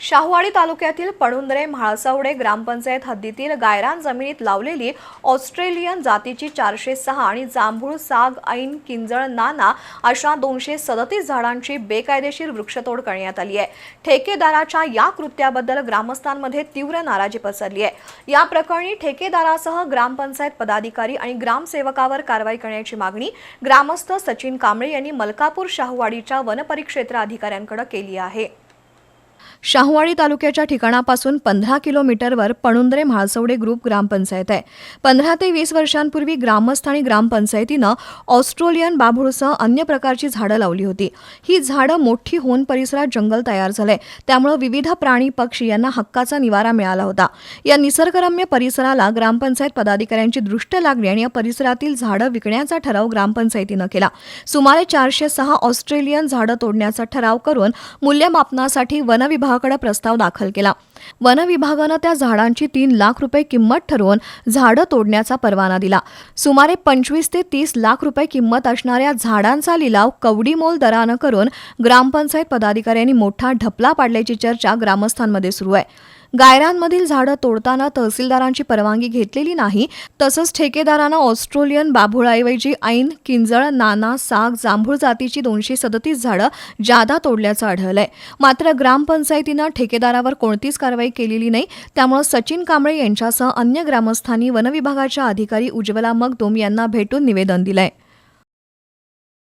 शाहूवाडी तालुक्यातील पणुंदरे म्हाळसावडे ग्रामपंचायत हद्दीतील गायरान जमिनीत लावलेली ऑस्ट्रेलियन जातीची चारशे सहा आणि जांभूळ साग ऐन किंजळ नाना अशा दोनशे सदतीस झाडांची बेकायदेशीर वृक्षतोड करण्यात आली आहे. ठेकेदाराच्या या कृत्याबद्दल ग्रामस्थांमध्ये तीव्र नाराजी पसरली आहे. या प्रकरणी ठेकेदारासह ग्रामपंचायत पदाधिकारी आणि ग्रामसेवकावर कारवाई करण्याची मागणी ग्रामस्थ सचिन कांबळे यांनी मलकापूर शाहूवाडीच्या वनपरिक्षेत्र अधिकाऱ्यांकडे केली आहे. शाहूवाडी तालुक्याच्या ठिकाणापासून पंधरा किलोमीटरवर पणुंद्रे म्हाळसवडे ग्रुप ग्रामपंचायत आहे. पंधरा ते वीस वर्षांपूर्वी ग्रामस्थ आणि ग्रामपंचायतीनं ऑस्ट्रेलियन बाभूळसह अन्य प्रकारची झाडं लावली होती. ही झाडं मोठी होऊन परिसरात जंगल तयार झालंय. त्यामुळे विविध प्राणी पक्षी यांना हक्काचा निवारा मिळाला होता. या निसर्गरम्य परिसराला ग्रामपंचायत पदाधिकाऱ्यांची दृष्ट लागली आणि या परिसरातील झाडं विकण्याचा ठराव ग्रामपंचायतीनं केला. सुमारे चारशे सहा ऑस्ट्रेलियन झाडं तोडण्याचा ठराव करून मूल्यमापनासाठी वन विभागाकडे प्रस्ताव दाखल केला. वन विभागानं त्या झाडांची तीन लाख रुपये किंमत ठरवून झाडं तोडण्याचा परवाना दिला. सुमारे पंचवीस ते तीस लाख रुपये किंमत असणाऱ्या झाडांचा लिलाव कवडीमोल दरानं करून ग्रामपंचायत पदाधिकाऱ्यांनी मोठा ढपला पाडल्याची चर्चा ग्रामस्थांमध्ये सुरू आहे. गायरांमधील झाडं तोडताना तहसीलदारांची परवानगी घेतलेली नाही. तसंच ठेकेदारांना ऑस्ट्रेलियन बाभुळाऐवजी ऐन किंजळ नाना साग जांभूळ जातीची दोनशे सदतीस झाडं जादा तोडल्याचं आढळलंय. मात्र ग्रामपंचायतीनं ठेकेदारावर कोणतीच कारवाई केलेली नाही. त्यामुळे सचिन कांबळे यांच्यासह अन्य ग्रामस्थांनी वनविभागाच्या अधिकारी उज्ज्वला मगदोम यांना भेटून निवेदन दिलंय.